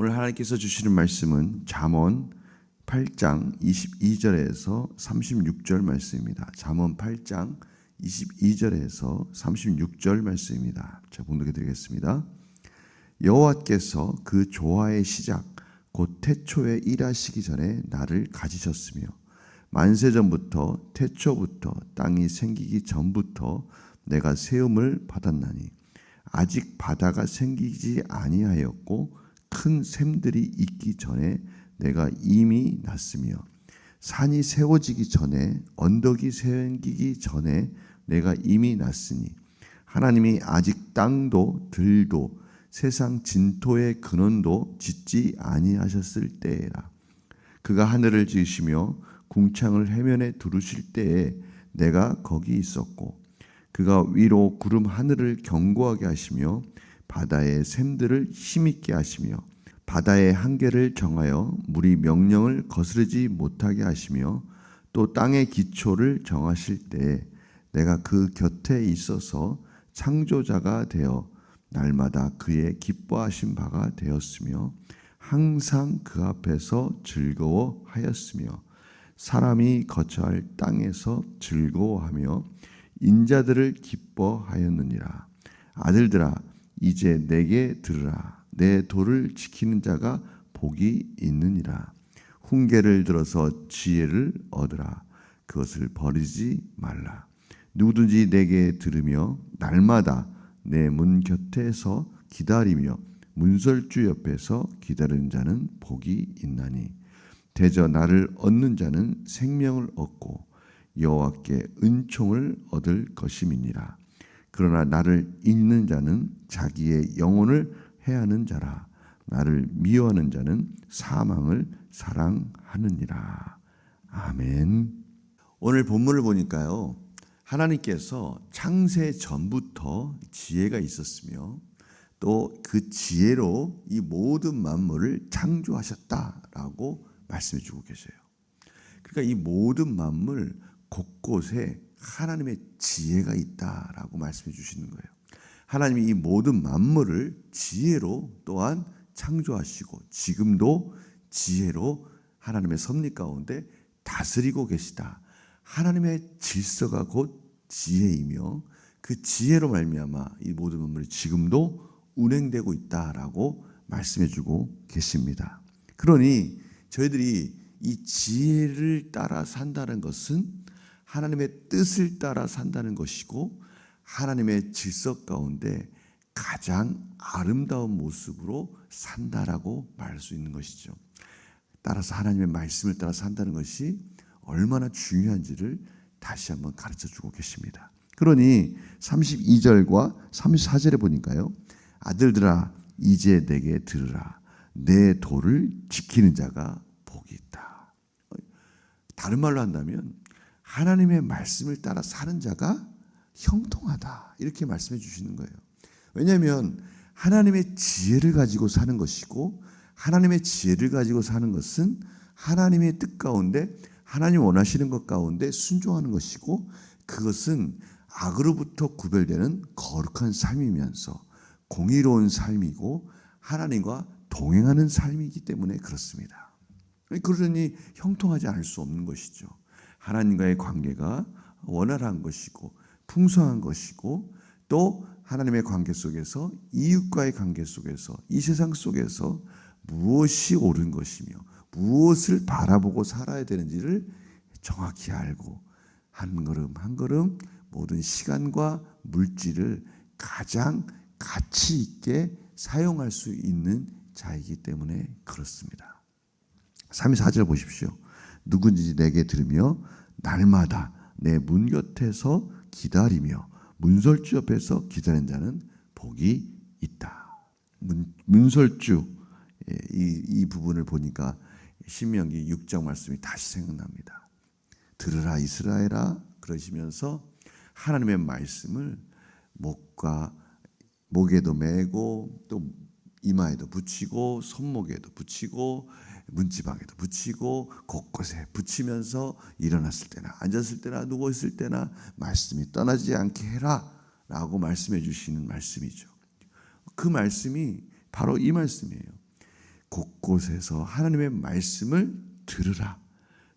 오늘 하나님께서 주시는 말씀은 잠언 8장 22절에서 36절 말씀입니다. 잠언 8장 22절에서 36절 말씀입니다. 제가 봉독해 드리겠습니다. 여호와께서 그 조화의 시작 곧 태초에 일하시기 전에 나를 가지셨으며 만세 전부터 태초부터 땅이 생기기 전부터 내가 세움을 받았나니 아직 바다가 생기지 아니하였고 큰 샘들이 있기 전에 내가 이미 났으며 산이 세워지기 전에 언덕이 생기기 전에 내가 이미 났으니 하나님이 아직 땅도 들도 세상 진토의 근원도 짓지 아니하셨을 때에라. 그가 하늘을 지으시며 궁창을 해면에 두르실 때에 내가 거기 있었고 그가 위로 구름 하늘을 견고하게 하시며 바다의 샘들을 힘있게 하시며 바다의 한계를 정하여 물이 명령을 거스르지 못하게 하시며 또 땅의 기초를 정하실 때에 내가 그 곁에 있어서 창조자가 되어 날마다 그의 기뻐하신 바가 되었으며 항상 그 앞에서 즐거워하였으며 사람이 거처할 땅에서 즐거워하며 인자들을 기뻐하였느니라. 아들들아 이제 내게 들으라. 내 도를 지키는 자가 복이 있느니라. 훈계를 들어서 지혜를 얻으라. 그것을 버리지 말라. 누구든지 내게 들으며 날마다 내 문 곁에서 기다리며 문설주 옆에서 기다리는 자는 복이 있나니. 대저 나를 얻는 자는 생명을 얻고 여호와께 은총을 얻을 것임이니라 그러나 나를 잊는 자는 자기의 영혼을 해하는 자라. 나를 미워하는 자는 사망을 사랑하느니라. 아멘. 오늘 본문을 보니까요 하나님께서 창세 전부터 지혜가 있었으며 또 그 지혜로 이 모든 만물을 창조하셨다라고 말씀해 주고 계세요. 그러니까 이 모든 만물 곳곳에 하나님의 지혜가 있다라고 말씀해 주시는 거예요. 하나님이 이 모든 만물을 지혜로 또한 창조하시고 지금도 지혜로 하나님의 섭리 가운데 다스리고 계시다. 하나님의 질서가 곧 지혜이며 그 지혜로 말미암아 이 모든 만물이 지금도 운행되고 있다라고 말씀해주고 계십니다. 그러니 저희들이 이 지혜를 따라 산다는 것은 하나님의 뜻을 따라 산다는 것이고 하나님의 질서 가운데 가장 아름다운 모습으로 산다라고 말할 수 있는 것이죠. 따라서 하나님의 말씀을 따라 산다는 것이 얼마나 중요한지를 다시 한번 가르쳐 주고 계십니다. 그러니 32절과 34절에 보니까요. 아들들아 이제 내게 들으라. 내 도를 지키는 자가 복이 있다. 다른 말로 한다면 하나님의 말씀을 따라 사는 자가 형통하다. 이렇게 말씀해 주시는 거예요. 왜냐하면 하나님의 지혜를 가지고 사는 것이고 하나님의 지혜를 가지고 사는 것은 하나님의 뜻 가운데 하나님 원하시는 것 가운데 순종하는 것이고 그것은 악으로부터 구별되는 거룩한 삶이면서 공의로운 삶이고 하나님과 동행하는 삶이기 때문에 그렇습니다. 그러니 형통하지 않을 수 없는 것이죠. 하나님과의 관계가 원활한 것이고 풍성한 것이고 또 하나님의 관계 속에서 이웃과의 관계 속에서 이 세상 속에서 무엇이 옳은 것이며 무엇을 바라보고 살아야 되는지를 정확히 알고 한 걸음 한 걸음 모든 시간과 물질을 가장 가치 있게 사용할 수 있는 자이기 때문에 그렇습니다. 3 4절 보십시오. 누군지 내게 들으며 날마다 내 문 곁에서 기다리며 문설주 옆에서 기다리는 자는 복이 있다. 문, 문설주 예, 이, 이 부분을 보니까 신명기 6장 말씀이 다시 생각납니다. 들으라 이스라엘아 그러시면서 하나님의 말씀을 목과 목에도 매고 또 이마에도 붙이고 손목에도 붙이고 문지방에도 붙이고 곳곳에 붙이면서 일어났을 때나 앉았을 때나 누워 있을 때나 말씀이 떠나지 않게 해라라고 말씀해 주시는 말씀이죠. 그 말씀이 바로 이 말씀이에요. 곳곳에서 하나님의 말씀을 들으라.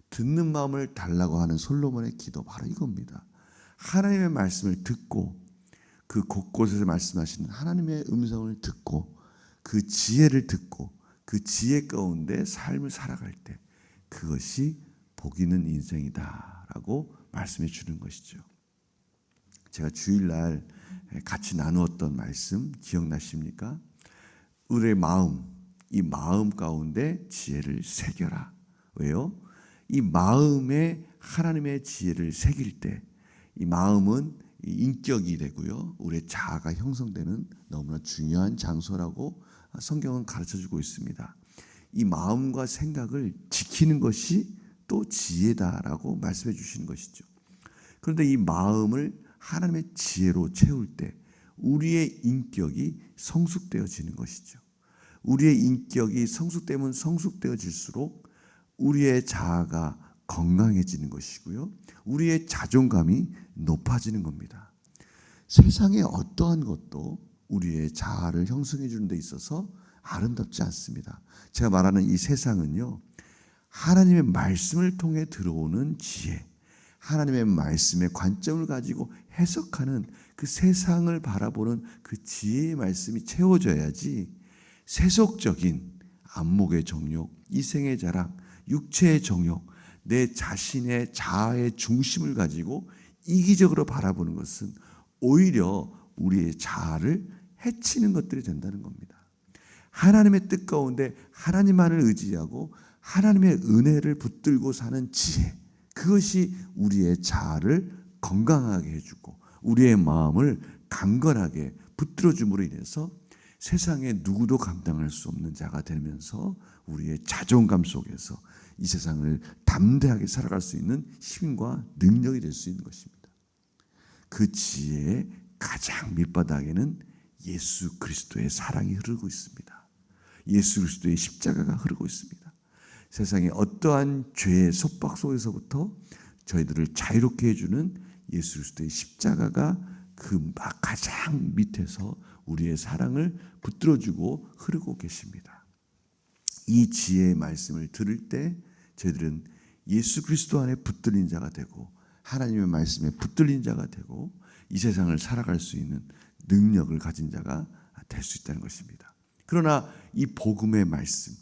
듣는 마음을 달라고 하는 솔로몬의 기도 바로 이겁니다. 하나님의 말씀을 듣고 그 곳곳에서 말씀하시는 하나님의 음성을 듣고 그 지혜를 듣고 그 지혜 가운데 삶을 살아갈 때 그것이 복 있는 인생이다라고 말씀해 주는 것이죠. 제가 주일날 같이 나누었던 말씀 기억나십니까? 우리의 마음, 이 마음 가운데 지혜를 새겨라. 왜요? 이 마음에 하나님의 지혜를 새길 때 이 마음은 인격이 되고요. 우리의 자아가 형성되는 너무나 중요한 장소라고 성경은 가르쳐 주고 있습니다. 이 마음과 생각을 지키는 것이 또 지혜다라고 말씀해 주시는 것이죠. 그런데 이 마음을 하나님의 지혜로 채울 때 우리의 인격이 성숙되어지는 것이죠. 우리의 인격이 성숙되면 성숙되어질수록 우리의 자아가 건강해지는 것이고요. 우리의 자존감이 높아지는 겁니다. 세상의 어떠한 것도 우리의 자아를 형성해 주는 데 있어서 아름답지 않습니다. 제가 말하는 이 세상은요. 하나님의 말씀을 통해 들어오는 지혜, 하나님의 말씀의 관점을 가지고 해석하는 그 세상을 바라보는 그 지혜의 말씀이 채워져야지 세속적인 안목의 정욕, 이생의 자랑, 육체의 정욕, 내 자신의 자아의 중심을 가지고 이기적으로 바라보는 것은 오히려 우리의 자아를 해치는 것들이 된다는 겁니다. 하나님의 뜻 가운데 하나님만을 의지하고 하나님의 은혜를 붙들고 사는 지혜, 그것이 우리의 자아를 건강하게 해주고 우리의 마음을 강건하게 붙들어 줌으로 인해서 세상에 누구도 감당할 수 없는 자가 되면서 우리의 자존감 속에서 이 세상을 담대하게 살아갈 수 있는 힘과 능력이 될 수 있는 것입니다. 그 지혜의 가장 밑바닥에는 예수 그리스도의 사랑이 흐르고 있습니다. 예수 그리스도의 십자가가 흐르고 있습니다. 세상의 어떠한 죄의 속박 속에서부터 저희들을 자유롭게 해주는 예수 그리스도의 십자가가 그 가장 밑에서 우리의 사랑을 붙들어주고 흐르고 계십니다. 이 지혜의 말씀을 들을 때 저희들은 예수 그리스도 안에 붙들린 자가 되고 하나님의 말씀에 붙들린 자가 되고 이 세상을 살아갈 수 있는 능력을 가진 자가 될 수 있다는 것입니다. 그러나 이 복음의 말씀,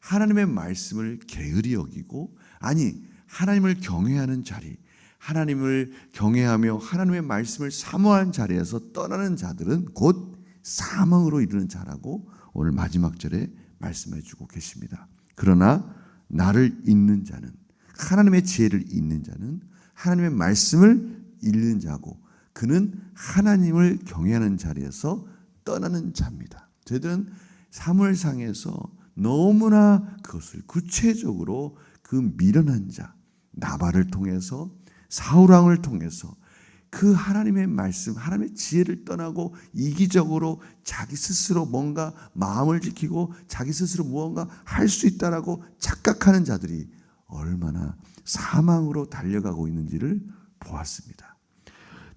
하나님의 말씀을 게으리 여기고 아니 하나님을 경외하는 자리, 하나님을 경외하며 하나님의 말씀을 사모한 자리에서 떠나는 자들은 곧 사망으로 이르는 자라고 오늘 마지막 절에 말씀해 주고 계십니다. 그러나 나를 읽는 자는 하나님의 지혜를 읽는 자는 하나님의 말씀을 읽는 자고 그는 하나님을 경외하는 자리에서 떠나는 자입니다. 저희들은 사무엘상에서 너무나 그것을 구체적으로 그 미련한 자 나발을 통해서 사울왕을 통해서 그 하나님의 말씀, 하나님의 지혜를 떠나고 이기적으로 자기 스스로 뭔가 마음을 지키고 자기 스스로 무언가 할 수 있다라고 착각하는 자들이 얼마나 사망으로 달려가고 있는지를 보았습니다.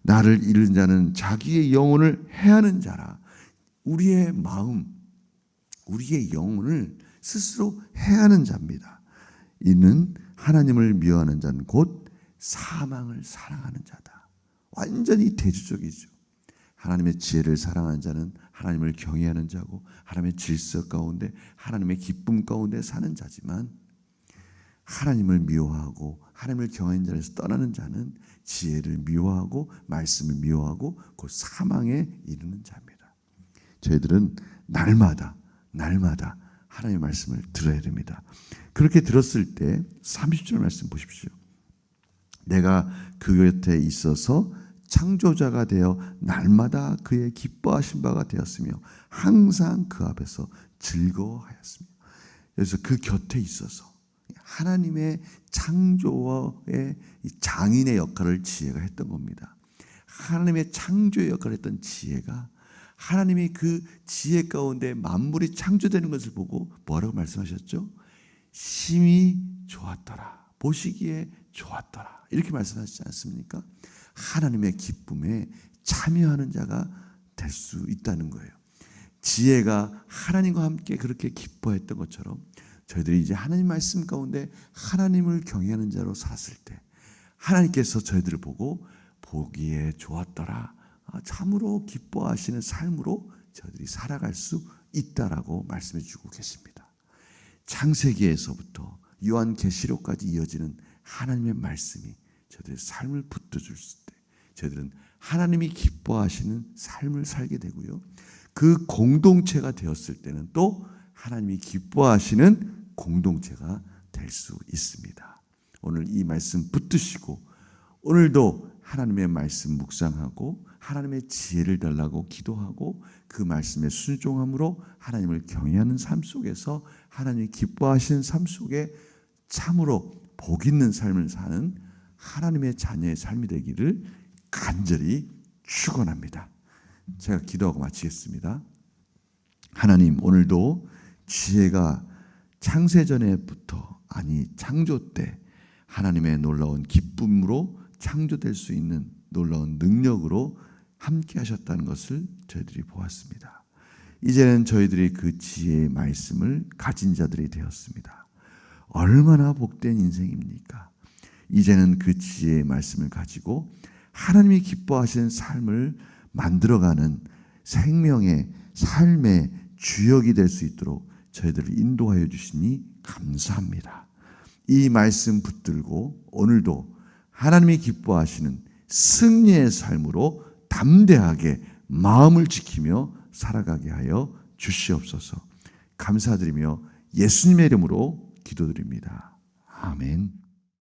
나를 잃은 자는 자기의 영혼을 해하는 자라. 우리의 마음, 우리의 영혼을 스스로 해하는 자입니다. 이는 하나님을 미워하는 자는 곧 사망을 사랑하는 자다. 완전히 대주적이죠. 하나님의 지혜를 사랑하는 자는 하나님을 경외하는 자고 하나님의 질서 가운데 하나님의 기쁨 가운데 사는 자지만 하나님을 미워하고 하나님을 경외하는 자에서 떠나는 자는 지혜를 미워하고 말씀을 미워하고 곧 사망에 이르는 자입니다. 저희들은 날마다 날마다 하나님의 말씀을 들어야 됩니다. 그렇게 들었을 때 30절 말씀 보십시오. 내가 그 곁에 있어서 창조자가 되어 날마다 그의 기뻐하신 바가 되었으며 항상 그 앞에서 즐거워하였습니다. 그래서 그 곁에 있어서 하나님의 창조의 장인의 역할을 지혜가 했던 겁니다. 하나님의 창조의 역할을 했던 지혜가 하나님이 그 지혜 가운데 만물이 창조되는 것을 보고 뭐라고 말씀하셨죠? 심히 좋았더라. 보시기에 좋았더라. 이렇게 말씀하시지 않습니까? 하나님의 기쁨에 참여하는 자가 될 수 있다는 거예요. 지혜가 하나님과 함께 그렇게 기뻐했던 것처럼 저희들이 이제 하나님 말씀 가운데 하나님을 경외하는 자로 살았을 때 하나님께서 저희들을 보고 보기에 좋았더라. 아, 참으로 기뻐하시는 삶으로 저희들이 살아갈 수 있다라고 말씀해 주고 계십니다. 창세기에서부터 요한 계시록까지 이어지는 하나님의 말씀이 저들의 삶을 붙들어 줄 때 저희들은 하나님이 기뻐하시는 삶을 살게 되고요. 그 공동체가 되었을 때는 또 하나님이 기뻐하시는 공동체가 될 수 있습니다. 오늘 이 말씀 붙드시고 오늘도 하나님의 말씀 묵상하고 하나님의 지혜를 달라고 기도하고 그 말씀에 순종함으로 하나님을 경외하는 삶 속에서 하나님이 기뻐하시는 삶 속에 참으로 복 있는 삶을 사는 하나님의 자녀의 삶이 되기를 간절히 축원합니다. 제가 기도하고 마치겠습니다. 하나님 오늘도 지혜가 창세전에부터 아니 창조 때 하나님의 놀라운 기쁨으로 창조될 수 있는 놀라운 능력으로 함께 하셨다는 것을 저희들이 보았습니다. 이제는 저희들이 그 지혜의 말씀을 가진 자들이 되었습니다. 얼마나 복된 인생입니까? 이제는 그 지혜의 말씀을 가지고 하나님이 기뻐하시는 삶을 만들어가는 생명의 삶의 주역이 될 수 있도록 저희들을 인도하여 주시니 감사합니다. 이 말씀 붙들고 오늘도 하나님이 기뻐하시는 승리의 삶으로 담대하게 마음을 지키며 살아가게 하여 주시옵소서. 감사드리며 예수님의 이름으로 기도드립니다. 아멘.